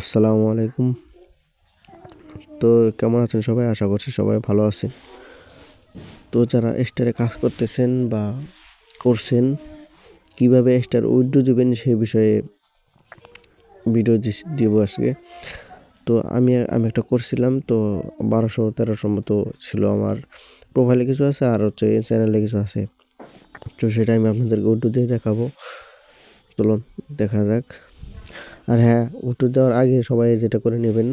আসসালামু আলাইকুম। তো কেমন আছেন সবাই? আশা করছি সবাই ভালো আছেন। তো যারা স্টারে কাজ করতেছেন বা করছেন, কীভাবে স্টার উইড্রো দিবেন সেই বিষয়ে ভিডিও দিব আজকে। তো আমি আমি একটা করছিলাম তো বারোশো তেরোশোর মতো ছিল আমার প্রোফাইলে কিছু আছে আর হচ্ছে চ্যানেলে কিছু আছে। তো সেটা আমি আপনাদেরকে উইড্রো দিয়ে দেখাবো। চলুন, দেখা যাক। আর হ্যাঁ উইড্রো দেওয়ার আগে সবাই যেটা করে নেবেন,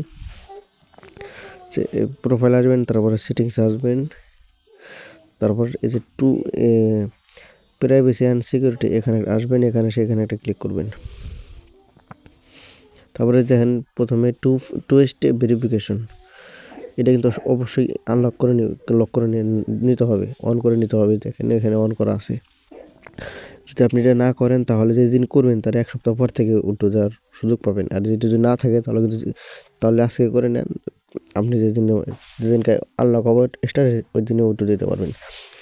যে প্রোফাইল আসবেন, তারপরে সেটিংস আসবেন, তারপর এই যে টু প্রাইভেসি অ্যান্ড সিকিউরিটি এখানে আসবেন, এখানে সেখানে একটা ক্লিক করবেন। তারপরে দেখেন প্রথমে টু টু স্টেপ ভেরিফিকেশন এটা কিন্তু অবশ্যই আনলক করে লক করে নিতে হবে অন করে নিতে হবে, দেখেন এখানে অন করা আছে। যদি আপনি এটা না করেন, তাহলে যেদিন করবেন, তার এক সপ্তাহ পর থেকে উল্টো দেওয়ার সুযোগ পাবেন। আর যদি যদি না থাকে, তাহলে কিন্তু তাহলে আজকে করে নেন। আপনি যেদিন যেদিনকে আনলক হবে স্টার ওই দিনে উল্টো দিতে পারবেন।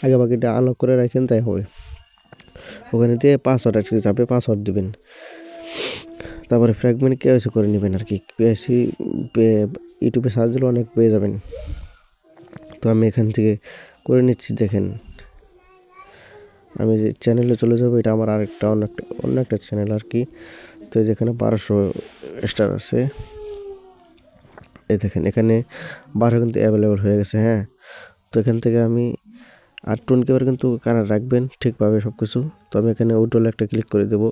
আগে বাকিটা আনলক করে রাখেন, তাই হবে। ওখানে দিয়ে পাসওয়ার্ড আজকে যাবে পাসওয়ার্ড দেবেন। তারপরে ফ্র্যাগমেন্ট কেওয়াইসি করে নেবেন আর কি। কেওয়াইসি ইউটিউবে সার্চ দিলে অনেক পেয়ে যাবেন। তো আমি এখান থেকে করে নিচ্ছি, দেখেন। আমি যে চ্যানেলে চলে যাব, এটা আমার আরেকটা, অন্য একটা অন্য একটা চ্যানেল আর কি। তো যেখানে বারোশো স্টার আছে। এই দেখেন, এখানে বারো কিন্তু অ্যাভেলেবল হয়ে গেছে হ্যাঁ। তো এখান থেকে আমি আর টোন কেবার কিন্তু কানা রাখবেন, ঠিকভাবে সব কিছু তো আমি এখানে উটোলে একটা ক্লিক করে দেবো।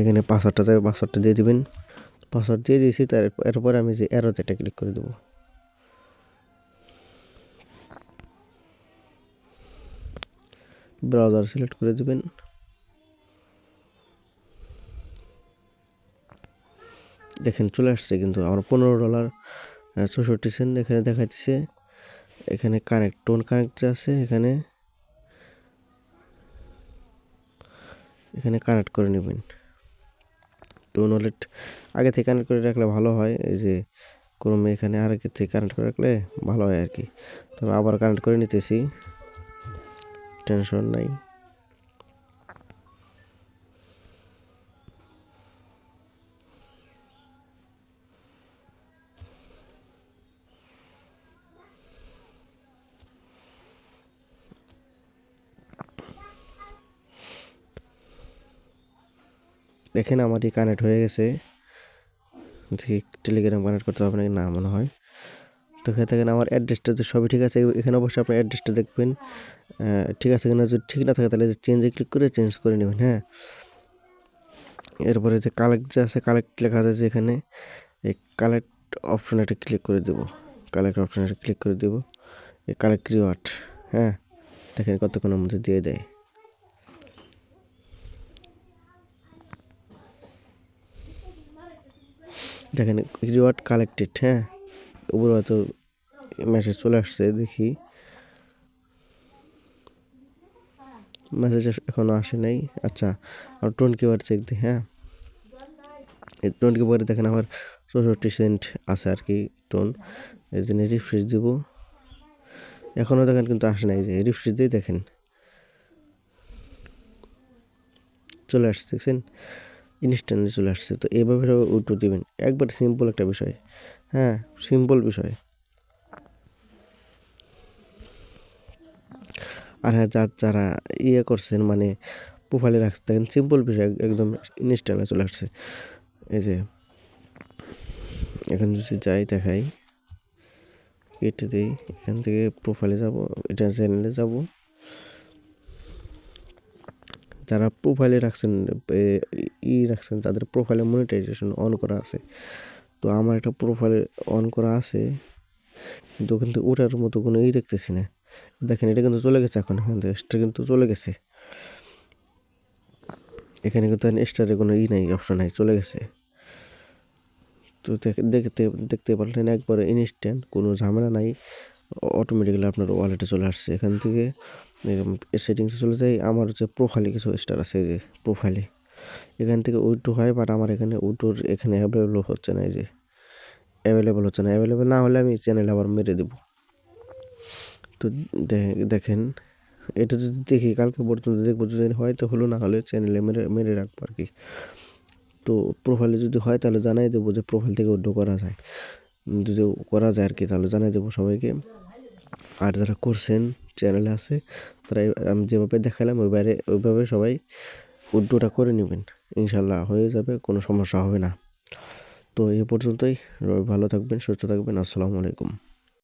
এখানে পাসওয়ার্ডটা যাবে পাসওয়ার্ডটা দিয়ে দিবেন। পাসওয়ার্ড দিয়ে দিয়েছি, তার এরপরে আমি যে অ্যারোতে একটা ক্লিক করে দেবো। ব্রাউজার সিলেক্ট করে দেবেন। দেখেন চলে আসছে কিন্তু আমার পনেরো ডলার চৌষট্টি সেন্ট এখানে দেখাচ্ছে এখানে কানেক্ট টোন কানেক্ট আছে, এখানে এখানে কানেক্ট করে নেবেন। টোন ওয়ালেট আগে থেকে কানেক্ট করে রাখলে ভালো হয়, এই যে ক্রমে এখানে আগে থেকে কানেক্ট করে রাখলে ভালো হয় আর কি। তবে আবার কানেক্ট করে নিতেছি। টেনশন নাই। দেখেন আমারই কানেক্ট হয়ে গেছে। দেখি টেলিগ্রাম কানেক্ট করতে হবে নাকি না মনে হয়। তো এখানে দেখেন আমার অ্যাড্রেসটা যে সবই ঠিক আছে। এখানে অবশ্যই আপনার অ্যাড্রেসটা দেখবেন। ঠিক আছে কিনা? যদি ঠিক না থাকে তাহলে চেঞ্জে ক্লিক করে চেঞ্জ করে নেবেন হ্যাঁ? এরপরে যে কালেক্ট যে আছে কালেক্ট লেখা আছে যে এখানে, এই কালেক্ট অপশনে একটা ক্লিক করে দেবো। কালেক্ট অপশনে একটা ক্লিক করে দেবো। এই কালেক্ট রিওয়ার্ড হ্যাঁ? দেখেন কতক্ষণের মধ্যে দিয়ে দেয়। দেখেন রিওয়ার্ড কালেক্টেড হ্যাঁ? উপরে হয়তো মেসেজ চলে আসছে, দেখি। মেসেজ এখনও আসে নাই। আচ্ছা আর টোন কিবার চেক দিই হ্যাঁ। টোন কিবারে দেখেন আমার চৌষট্টি সেন্ট আছে আর কি টোন এই জন্য রিফ্রেশ দিব। এখনও দেখেন কিন্তু আসে নাই যে রিফ্রেশ দিয়ে দেখেন। চলে আসছে, দেখছেন? ইনস্ট্যান্টলি চলে আসছে। তো এইভাবে উল্টো দিবেন। একবার সিম্পল একটা বিষয়। হ্যাঁ সিম্পল বিষয়। আর হ্যাঁ যার যারা ইয়ে করছেন মানে প্রোফাইলে রাখতে থাকেন সিম্পল বিষয় একদম ইনস্ট্যান্টলি চলে আসছে। এই যে, এখন যদি যাই দেখাই, কেটে দিই, এখান থেকে প্রোফাইলে যাব, এটা চ্যানেলে যাব। যারা প্রোফাইলে রাখছেন ই রাখছেন, তাদের প্রোফাইলে মনিটাইজেশন অন করা আছে। তো আমার একটা প্রোফাইলে অন করা আছে, কিন্তু কিন্তু ওটার মতো কোনো ই দেখতেছি না। দেখেন, এটা কিন্তু চলে গেছে এখন, এখান থেকে স্টার কিন্তু চলে গেছে। এখানে কিন্তু স্টারে কোনো ই নাই অপশন নাই, চলে গেছে। তো দেখতে দেখতে পারলেন একবারে ইনস্ট্যান্ট কোনো ঝামেলা নাই। অটোমেটিক্যালি আপনার ওয়ালেটে চলে আসছে। এখান থেকে সেটিংসে চলে যাই, আমার হচ্ছে প্রোফাইলে কিছু স্টার আছে যে প্রোফাইলে এখান থেকে উইড্রো হয় বাট আমার এখানে উইড্রোর এখানে অ্যাভেলেবল হচ্ছে না এই যে অ্যাভেলেবল হচ্ছে না। অ্যাভেলেবল না হলে আমি চ্যানেল আবার মেরে দেবো। তো দেখেন, এটা যদি দেখি, কালকে পর্যন্ত দেখব, যদি হয় তো হলো, না হলে চ্যানেলে মেরে মেরে রাখব আর কি। তো প্রোফাইলে যদি হয়, তাহলে জানাই দেবো যে প্রোফাইল থেকে উইড্রো করা যায়। যদি করা যায় আর কি, তাহলে জানাই দেবো সবাইকে। আর যারা করছেন চ্যানেলে আছে, তারা আমি যেভাবে দেখালাম, ওইবারে, ওইভাবে সবাই উইড্রোটা করে নেবেন। ইনশাল্লাহ হয়ে যাবে, কোনো সমস্যা হবে না। তো এ পর্যন্তই। ভালো থাকবেন, সুস্থ থাকবেন। আসসালামু আলাইকুম।